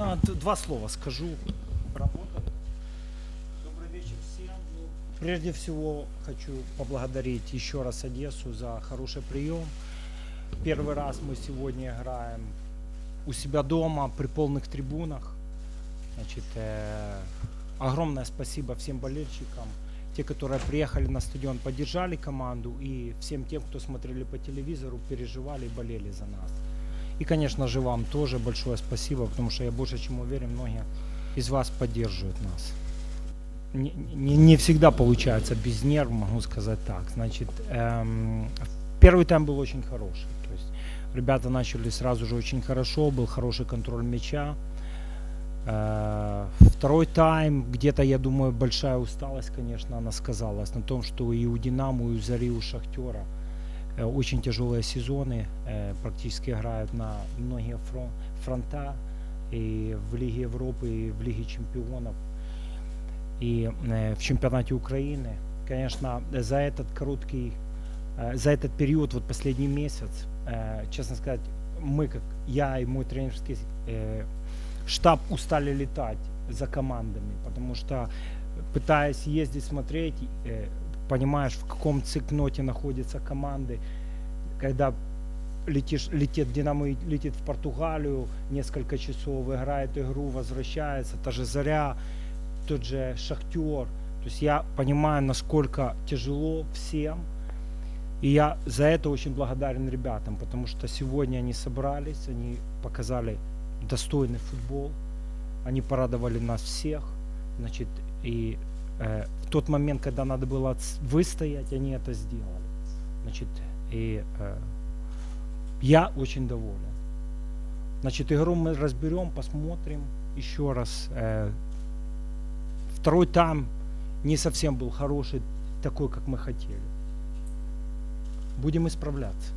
На два слова скажу. Работа. Добрый вечер всем. Прежде всего хочу поблагодарить еще раз Одессу за хороший прием. Первый раз мы сегодня играем у себя дома при полных трибунах. Значит, э, огромное спасибо всем болельщикам, те, которые приехали на стадион, поддержали команду, и всем тем, кто смотрели по телевизору, переживали и болели за нас. И, конечно же, вам тоже большое спасибо, потому что я больше чем уверен, многие из вас поддерживают нас. Не, не- не всегда получается без нерв, могу сказать так. Значит, эм, первый тайм был очень хороший. То есть ребята начали сразу же очень хорошо, был хороший контроль мяча. Э, Второй тайм, где-то, я думаю, большая усталость, конечно, она сказалась на том, что и у Динамо, и у Зари, и у Шахтера очень тяжелые сезоны, практически играют на многие фрон- фронта, и в Лиге Европы, и в Лиге Чемпионов, и в чемпионате Украины. Конечно, за этот короткий, за этот период, вот последний месяц, честно сказать, мы, как я и мой тренерский штаб устали летать за командами, потому что пытаясь ездить смотреть, э, понимаешь, в каком цикноте находятся команды, когда летишь, летит Динамо летит в Португалию, несколько часов играет игру, возвращается, та же Заря, тот же Шахтер. То есть я понимаю, насколько тяжело всем, и я за это очень благодарен ребятам, потому что сегодня они собрались, они показали достойный футбол, они порадовали нас всех, значит, и э, в тот момент, когда надо было выстоять, они это сделали, значит, и э, я очень доволен. Значит, игру мы разберем, посмотрим еще раз. э, второй тайм не совсем был хороший, такой, как мы хотели. Будем исправляться.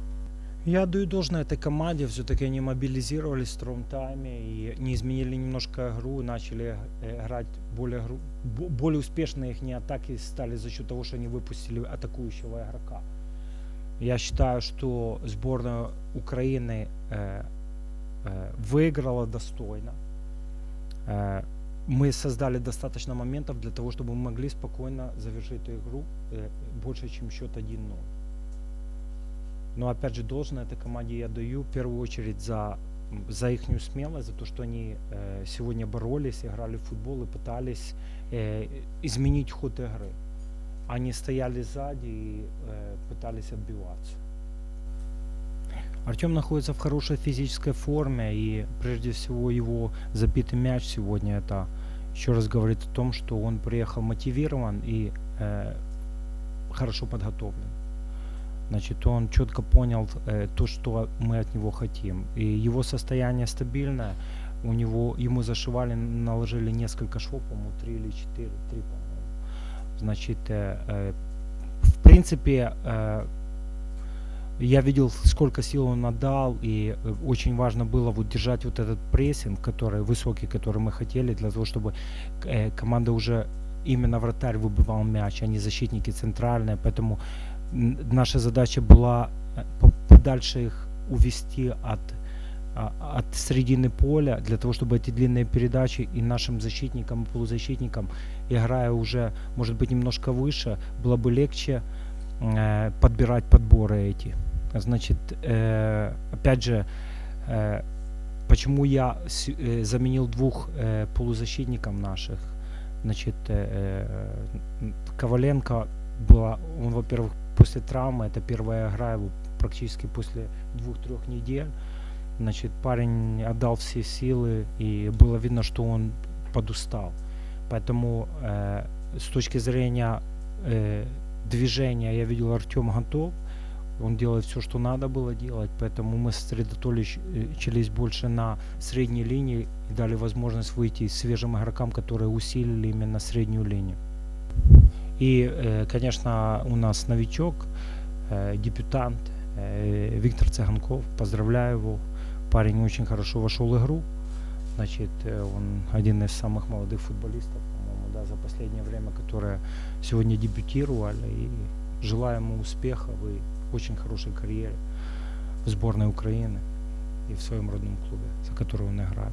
Я даю должное этой команде, все-таки они мобилизировались в втором тайме и не изменили немножко игру, начали э, играть более, более успешные их атаки стали за счет того, что они выпустили атакующего игрока. Я считаю, что сборная Украины э, э, выиграла достойно. Э, мы создали достаточно моментов для того, чтобы мы могли спокойно завершить эту игру э, больше, чем счет 1-0. Но опять же, должное этой команде я даю в первую очередь за, за их смелость, за то, что они э, сегодня боролись, играли в футбол и пытались э, изменить ход игры. Они стояли сзади и э, пытались отбиваться. Артем находится в хорошей физической форме, и прежде всего его забитый мяч сегодня это еще раз говорит о том, что он приехал мотивирован и э, хорошо подготовлен. Значит, он четко понял э, то, что мы от него хотим. И его состояние стабильное. У него, ему зашивали, наложили несколько швов, по-моему, три или четыре, три, по-моему. Значит, э, э, в принципе, э, я видел, сколько сил он отдал, и э, очень важно было вот держать вот этот прессинг, который высокий, который мы хотели, для того, чтобы э, команда уже именно вратарь выбивал мяч, а не защитники центральные. Поэтому наша задача была э, по- подальше их увести от, а, от середины поля, для того, чтобы эти длинные передачи и нашим защитникам, и полузащитникам, играя уже, может быть, немножко выше, было бы легче э, подбирать подборы эти. Значит, э, опять же, э, почему я э, заменил двух э, полузащитников наших? Значит, э, э, Коваленко была, он, во-первых, после травмы, это первая игра его практически после двух-трех недель. Значит, парень отдал все силы, и было видно, что он подустал. Поэтому э, с точки зрения э, движения я видел Артем готов. Он делает все, что надо было делать, поэтому мы сосредоточились больше на средней линии и дали возможность выйти свежим игрокам, которые усилили именно среднюю линию. И, э, конечно, у нас новичок, э, дебютант э, Виктор Цыганков. Поздравляю его. Парень очень хорошо вошел в игру. Значит, э, он один из самых молодых футболистов, по-моему, да, за последнее время, которые сегодня дебютировали. И желаю ему успеха в очень хорошей карьере в сборной Украины и в своем родном клубе, за который он играет.